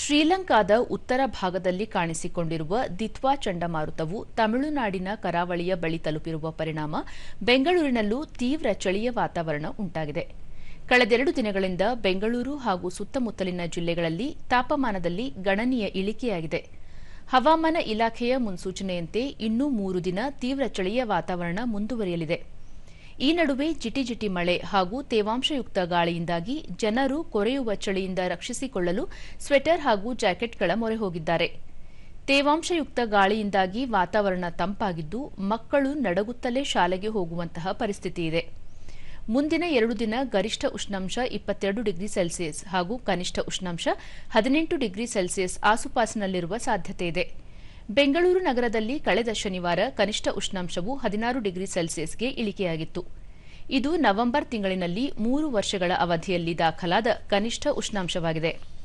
ಶ್ರೀಲಂಕಾದ ಉತ್ತರ ಭಾಗದಲ್ಲಿ ಕಾಣಿಸಿಕೊಂಡಿರುವ ದಿತ್ವಾ ಚಂಡಮಾರುತವು ತಮಿಳುನಾಡಿನ ಕರಾವಳಿಯ ಬಳಿ ತಲುಪಿರುವ ಪರಿಣಾಮ ಬೆಂಗಳೂರಿನಲ್ಲೂ ತೀವ್ರ ಚಳಿಯ ವಾತಾವರಣ ಉಂಟಾಗಿದೆ. ಕಳೆದೆರಡು ದಿನಗಳಿಂದ ಬೆಂಗಳೂರು ಹಾಗೂ ಸುತ್ತಮುತ್ತಲಿನ ಜಿಲ್ಲೆಗಳಲ್ಲಿ ತಾಪಮಾನದಲ್ಲಿ ಗಣನೀಯ ಇಳಿಕೆಯಾಗಿದೆ. ಹವಾಮಾನ ಇಲಾಖೆಯ ಮುನ್ಸೂಚನೆಯಂತೆ ಇನ್ನೂ ಮೂರು ದಿನ ತೀವ್ರ ಚಳಿಯ ವಾತಾವರಣ ಮುಂದುವರಿಯಲಿದೆ. ಈ ನಡುವೆ ಜಿಟಿಜಿಟಿ ಮಳೆ ಹಾಗೂ ತೇವಾಂಶಯುಕ್ತ ಗಾಳಿಯಿಂದಾಗಿ ಜನರು ಕೊರೆಯುವ ಚಳಿಯಿಂದ ರಕ್ಷಿಸಿಕೊಳ್ಳಲು ಸ್ವೆಟರ್ ಹಾಗೂ ಜಾಕೆಟ್ಗಳ ಮೊರೆ ಹೋಗಿದ್ದಾರೆ. ತೇವಾಂಶಯುಕ್ತ ಗಾಳಿಯಿಂದಾಗಿ ವಾತಾವರಣ ತಂಪಾಗಿದ್ದು ಮಕ್ಕಳು ನಡಗುತ್ತಲೇ ಶಾಲೆಗೆ ಹೋಗುವಂತಹ ಪರಿಸ್ಥಿತಿ ಇದೆ. ಮುಂದಿನ ಎರಡು ದಿನ ಗರಿಷ್ಠ ಉಷ್ಣಾಂಶ ಇಪ್ಪತ್ತೆರಡು ಡಿಗ್ರಿ ಸೆಲ್ಸಿಯಸ್ ಹಾಗೂ ಕನಿಷ್ಠ ಉಷ್ಣಾಂಶ ಹದಿನೆಂಟು ಡಿಗ್ರಿ ಸೆಲ್ಸಿಯಸ್ ಆಸುಪಾಸಿನಲ್ಲಿರುವ ಸಾಧ್ಯತೆ ಇದೆ. ಬೆಂಗಳೂರು ನಗರದಲ್ಲಿ ಕಳೆದ ಶನಿವಾರ ಕನಿಷ್ಠ ಉಷ್ಣಾಂಶವು ಹದಿನಾರು ಡಿಗ್ರಿ ಸೆಲ್ಸಿಯಸ್ಗೆ ಇಳಿಕೆಯಾಗಿತ್ತು. ಇದು ನವೆಂಬರ್ ತಿಂಗಳಿನಲ್ಲಿ ಮೂರು ವರ್ಷಗಳ ಅವಧಿಯಲ್ಲಿ ದಾಖಲಾದ ಕನಿಷ್ಠ ಉಷ್ಣಾಂಶವಾಗಿದೆ.